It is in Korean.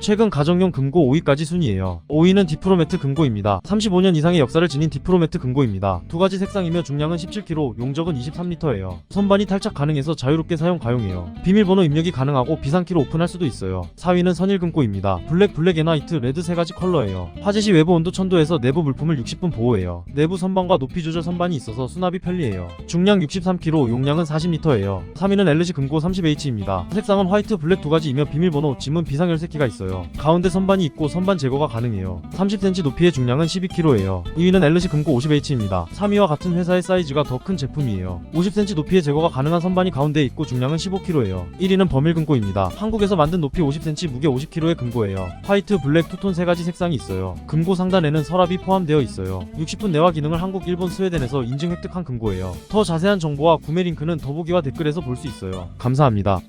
최근 가정용 금고 5위까지 순이에요. 5위는 디프로매트 금고입니다. 35년 이상의 역사를 지닌 디프로매트 금고입니다. 두 가지 색상이며 중량은 17kg, 용적은 23리터예요. 선반이 탈착 가능해서 자유롭게 사용 가용해요. 비밀번호 입력이 가능하고 비상키로 오픈할 수도 있어요. 4위는 선일 금고입니다. 블랙, 블랙 에나이트, 레드 세 가지 컬러예요. 화재 시 외부 온도 천도에서 내부 물품을 60분 보호해요. 내부 선반과 높이 조절 선반이 있어서 수납이 편리해요. 중량 63kg, 용량은 40리터예요. 3위는 LG 금고 30H입니다. 색상은 화이트, 블랙 두 가지이며 비밀번호, 짐은 비상 열쇠키가 있어요. 가운데 선반이 있고 선반 제거가 가능해요. 30cm 높이의 중량은 12kg예요. 2위는 LG 금고 50H입니다. 3위와 같은 회사의 사이즈가 더 큰 제품이에요. 50cm 높이의 제거가 가능한 선반이 가운데 있고 중량은 15kg예요. 1위는 버밀 금고입니다. 한국에서 만든 높이 50cm, 무게 50kg의 금고예요. 화이트, 블랙, 투톤 세 가지 색상이 있어요. 금고 상단에는 서랍이 포함되어 있어요. 60분 내화 기능을 한국, 일본, 스웨덴에서 인증 획득한 금고예요. 더 자세한 정보와 구매 링크는 더보기와 댓글에서 볼 수 있어요. 감사합니다.